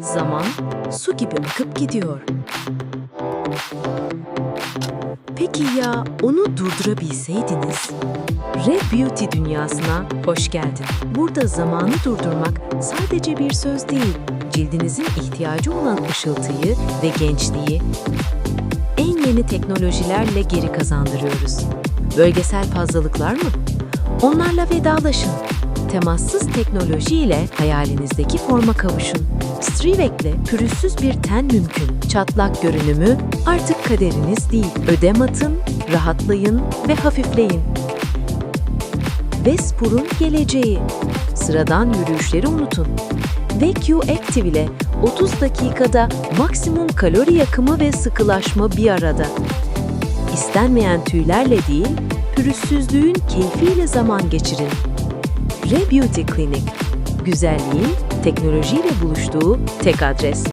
Zaman su gibi akıp gidiyor. Peki ya onu durdurabilseydiniz? Red Beauty dünyasına hoş geldin. Burada zamanı durdurmak sadece bir söz değil, cildinizin ihtiyacı olan ışıltıyı ve gençliği en yeni teknolojilerle geri kazandırıyoruz. Bölgesel fazlalıklar mı? Onlarla vedalaşın. Temassız teknoloji ile hayalinizdeki forma kavuşun. Strivec'le pürüzsüz bir ten mümkün. Çatlak görünümü artık kaderiniz değil. Ödem atın, rahatlayın ve hafifleyin. Vespur'un geleceği. Sıradan yürüyüşleri unutun. VQ Active ile 30 dakikada maksimum kalori yakımı ve sıkılaşma bir arada. İstenmeyen tüylerle değil, pürüzsüzlüğün keyfiyle zaman geçirin. Re Beauty Clinic. Güzelliğin teknolojiyle buluştuğu tek adres.